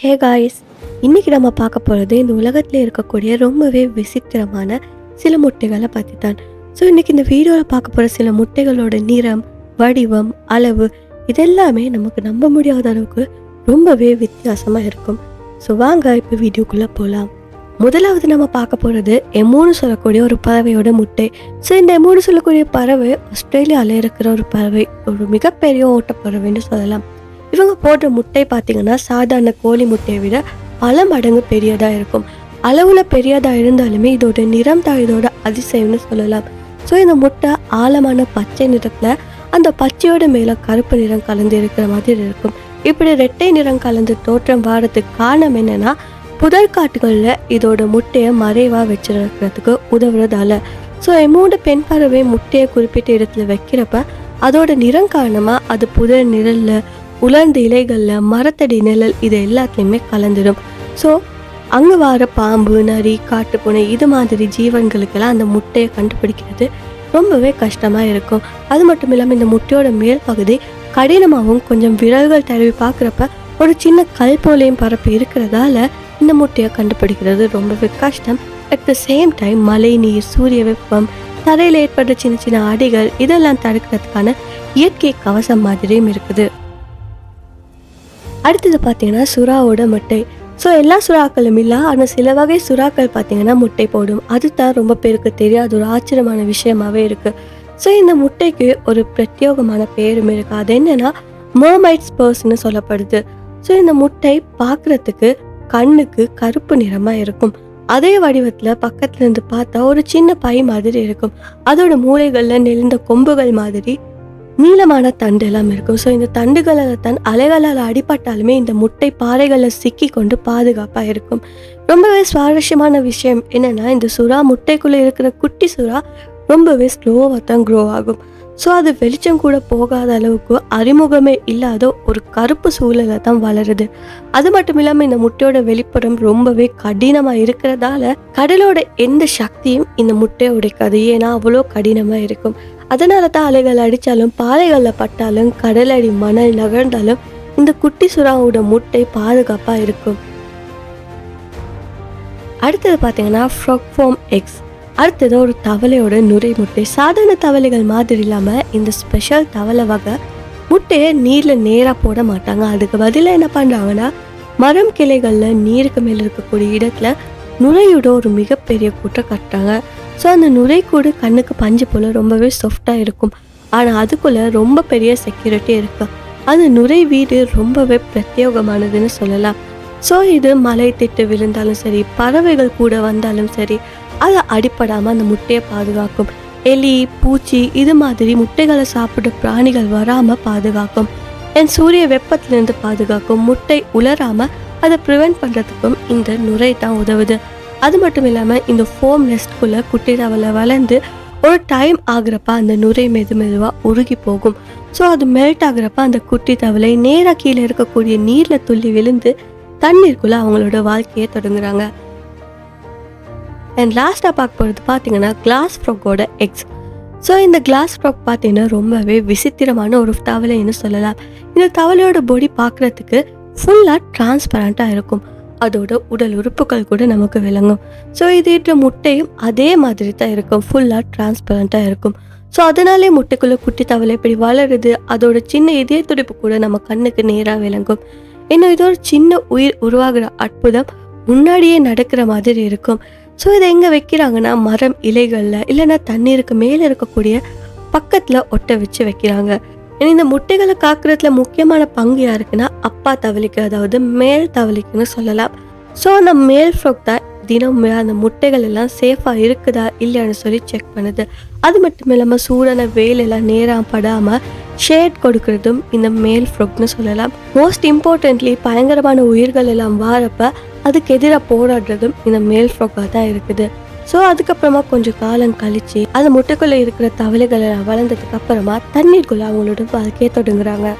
Hey guys இன்றைக்கி நம்ம பார்க்க போகிறது இந்த உலகத்தில் இருக்கக்கூடிய ரொம்பவே விசித்திரமான சில முட்டைகளை பற்றி தான் ஸோ இன்றைக்கி இந்த வீடியோவில் பார்க்க போகிற சில முட்டைகளோட நிறம் வடிவம் அளவு இதெல்லாமே நமக்கு நம்ப முடியாத அளவுக்கு ரொம்பவே வித்தியாசமாக இருக்கும். ஸோ வாங்க இப்போ வீடியோக்குள்ளே போகலாம் முதலாவது நம்ம பார்க்க போகிறது எமோன்னு சொல்லக்கூடிய ஒரு பறவையோட முட்டை. ஸோ இந்த எமோன்னு சொல்லக்கூடிய பறவை ஆஸ்திரேலியாவில் இருக்கிற ஒரு பறவை ஒரு மிகப்பெரிய ஓட்டப்பறவைன்னு சொல்லலாம். இவங்க போடுற முட்டை பார்த்தீங்கன்னா சாதாரண கோழி முட்டையை விட பல மடங்கு பெரியதாக இருக்கும். அளவில் பெரியதாக இருந்தாலுமே இதோட நிறம் தான் இதோட அதிசயம்னு சொல்லலாம். ஸோ இந்த முட்டை ஆழமான பச்சை நிறத்தில் அந்த பச்சையோட மேலே கருப்பு நிறம் கலந்து இருக்கிற மாதிரி இருக்கும். இப்படி ரெட்டை நிறம் கலந்து தோற்றம் வாரத்துக்கு காரணம் என்னன்னா புதற்காட்டுகளில் இதோட முட்டையை மறைவாக வச்சிருக்கிறதுக்கு உதவுறதால. ஸோ எமோட பெண் பறவை முட்டையை குறிப்பிட்ட இடத்துல வைக்கிறப்ப அதோட நிறம் காரணமாக அது புதர் நிழல்ல உலர்ந்த இலைகளில் மரத்தடி நிழல் இது எல்லாத்துலேயுமே கலந்துடும். ஸோ அங்கே வர பாம்பு நரி காட்டுப்பூனை இது மாதிரி ஜீவன்களுக்கெல்லாம் அந்த முட்டையை கண்டுபிடிக்கிறது ரொம்பவே கஷ்டமாக இருக்கும். அது மட்டும் இல்லாமல் இந்த முட்டையோட மேல் பகுதி கடினமாகவும் கொஞ்சம் விரல்கள் தடவி பார்க்குறப்ப ஒரு சின்ன கல் போலையும் பரப்பு இருக்கிறதால இந்த முட்டையை கண்டுபிடிக்கிறது ரொம்பவே கஷ்டம். அட் த சேம் டைம் மழை நீர் சூரிய வெப்பம் தரையில் ஏற்படுற சின்ன சின்ன அடிகள் இதெல்லாம் தடுக்கிறதுக்கான இயற்கை கவசம் மாதிரியும் இருக்குது. அடுத்தது பார்த்தீங்கன்னா சுறாவோட முட்டை. ஸோ எல்லா சுறாக்களும் இல்லை ஆனால் சில வகை சுறாக்கள் பார்த்தீங்கன்னா முட்டை போடும். அதுதான் ரொம்ப பேருக்கு தெரியாத ஒரு ஆச்சரியமான விஷயமாவே இருக்குது ஸோ இந்த முட்டைக்கு ஒரு பிரத்யேகமான பேரும் இருக்குது அது என்னென்னா மோமைட்ஸ் பர்ஸ்னு சொல்லப்படுது. ஸோ இந்த முட்டை பார்க்குறதுக்கு கண்ணுக்கு கருப்பு நிறமாக இருக்கும். அதே வடிவத்தில் பக்கத்துல இருந்து பார்த்தா ஒரு சின்ன பை மாதிரி இருக்கும். அதோட மூளைகளில் நெளிந்த கொம்புகள் மாதிரி நீளமான தண்டு எல்லாம் இருக்கும். ஸோ இந்த தண்டுகளில் தான் அலைகளால் அடிபட்டாலுமே இந்த முட்டை பாறைகளில் சிக்கி கொண்டு பாதுகாப்பாக இருக்கும். ரொம்பவே சுவாரஸ்யமான விஷயம் என்னென்னா இந்த சுறா முட்டைக்குள்ளே இருக்கிற குட்டி சுறா ரொம்பவே ஸ்லோவாக தான் க்ரோ ஆகும். ஸோ அது வெளிச்சம் கூட போகாத அளவுக்கு அறிமுகமே இல்லாத ஒரு கருப்பு சூழலை தான் வளருது. அது மட்டும் இல்லாமல் இந்த முட்டையோட வெளிப்புறம் ரொம்பவே கடினமாக இருக்கிறதால கடலோட எந்த சக்தியும் இந்த முட்டையை உடைக்காது. ஏன்னா அவ்வளோ கடினமாக இருக்கும். அதனால தான் அலைகள் அடித்தாலும் பாறைகளில் பட்டாலும் கடலடி மணல் நகர்ந்தாலும் இந்த குட்டி சுறாவோட முட்டை பாதுகாப்பாக இருக்கும். அடுத்தது பார்த்தீங்கன்னா ஃப்ராக் ஃபார்ம் எக்ஸ் அடுத்தது ஒரு தவளையோட நுரை முட்டை. சாதாரண தவளைகள் மாதிரி இல்லாமல் இந்த ஸ்பெஷல் தவளை வகை முட்டையை நீரில் நேராக போட மாட்டாங்க. அதுக்கு பதிலாக என்ன பண்ணுறாங்கன்னா மரம் கிளைகளில் நீருக்கு மேலே இருக்கக்கூடிய இடத்துல நுரையோட ஒரு மிகப்பெரிய கூட்டை கட்டுறாங்க. ஸோ அந்த நுரைக்கூடு கண்ணுக்கு பஞ்சு போல் ரொம்பவே சாஃப்டாக இருக்கும். ஆனால் அதுக்குள்ளே ரொம்ப பெரிய செக்யூரிட்டி இருக்குது அந்த நுரை வீடு ரொம்பவே பிரத்யேகமானதுன்னு சொல்லலாம். ஸோ இது மலை திட்டு விழுந்தாலும் சரி பறவைகள் கூட வந்தாலும் சரி அதை அடிப்படாமல் அந்த முட்டையை பாதுகாக்கும். எலி பூச்சி இது மாதிரி முட்டைகளை சாப்பிட்ற பிராணிகள் வராமல் பாதுகாக்கும். என் சூரிய வெப்பத்திலிருந்து பாதுகாக்கும் முட்டை உலராமல் அதை ப்ரிவென்ட் பண்ணுறதுக்கும் இந்த நுரை தான் உதவுது. அது மட்டும் இல்லாமல் இந்த ஃபோம் நெஸ்ட்குள்ளே குட்டி தவளை வளர்ந்து ஒரு டைம் ஆகுறப்ப அந்த நுரை மெது மெதுவாக உருகி போகும். ஸோ அது மெல்ட் ஆகுறப்ப அந்த குட்டி தவளை நேராக கீழே இருக்கக்கூடிய நீரில் துள்ளி விழுந்து தண்ணீருக்குள்ளே அவங்களோட வாழ்க்கையை தொடங்குறாங்க. அண்ட் லாஸ்ட்டாக பார்க்க போகிறது பார்த்தீங்கன்னா கிளாஸ் ஃப்ராக்கோட எக்ஸ் ஸோ இந்த கிளாஸ் ஃப்ராக் பார்த்தீங்கன்னா ரொம்பவே விசித்திரமான ஒரு தவளைன்னு சொல்லலாம். இந்த தவளையோட பொடி பார்க்குறதுக்கு ஃபுல்லாக டிரான்ஸ்பரண்ட்டாக இருக்கும். அதோட உடல் உறுப்புகள் கூட நமக்கு விளங்கும். ஸோ இது முட்டையும் அதே மாதிரி தான் இருக்கும். ஃபுல்லாக டிரான்ஸ்பரண்ட்டாக இருக்கும். ஸோ அதனாலே முட்டைக்குள்ளே குட்டி தவளை இப்படி வளருது. அதோட சின்ன இதய துடிப்பு கூட நம்ம கண்ணுக்கு நேராக விளங்கும். இன்னும் இது ஒரு சின்ன உயிர் உருவாகிற அற்புதம் முன்னாடியே நடக்கிற மாதிரி இருக்கும். ஸோ இதை எங்கே வைக்கிறாங்கன்னா மரம் இலைகளில் இல்லைன்னா தண்ணீருக்கு மேலே இருக்கக்கூடிய பக்கத்தில் ஒட்ட வச்சு வைக்கிறாங்க. இந்த முட்டைகளை காக்கிறதுல முக்கியமான பங்கு யாருக்குன்னா அப்பா தவளைக்கு அதாவது மேல் தவளைக்குன்னு சொல்லலாம். ஸோ அந்த மேல் ஃப்ரோக் தான் தினமும் அந்த முட்டைகள் எல்லாம் சேஃபாக இருக்குதா இல்லையான்னு சொல்லி செக் பண்ணுது. அது மட்டும் இல்லாமல் சூடான வெயிலெல்லாம் நேராக படாமல் ஷேட் கொடுக்கறதும் இந்த மேல் ஃப்ரோக்னு சொல்லலாம். மோஸ்ட் இம்பார்ட்டன்ட்லி பயங்கரமான உயிர்கள் எல்லாம் வாரப்ப அதுக்கு எதிராக போராடுறதும் இந்த மேல் ஃப்ரோக்காக தான் இருக்குது. ஸோ அதுக்கப்புறமா கொஞ்சம் காலம் கழிச்சு அந்த முட்டைக்குள்ளே இருக்கிற தவளைகள் வளர்ந்ததுக்கு அப்புறமா தண்ணீருக்குள்ளே அவங்களோட வாழ்க்கையை தொடங்குறாங்க.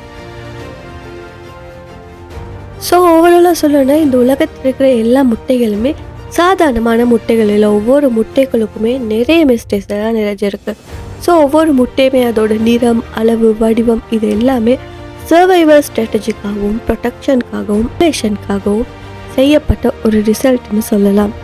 ஸோ ஓவராலாக சொல்லணும்னா இந்த உலகத்தில் இருக்கிற எல்லா முட்டைகளுமே சாதாரணமான முட்டைகள் இல்லை. ஒவ்வொரு முட்டைகளுக்குமே நிறைய மிஸ்டேக்ஸ் எல்லாம் நிறைஞ்சிருக்கு. ஸோ ஒவ்வொரு முட்டையுமே அதோட நிறம் அளவு வடிவம் இது எல்லாமே சர்வைவர் ஸ்ட்ராட்டஜிக்காகவும் ப்ரொடெக்ஷனுக்காகவும் ரிலேஷனுக்காகவும் செய்யப்பட்ட ஒரு ரிசல்ட்னு சொல்லலாம்.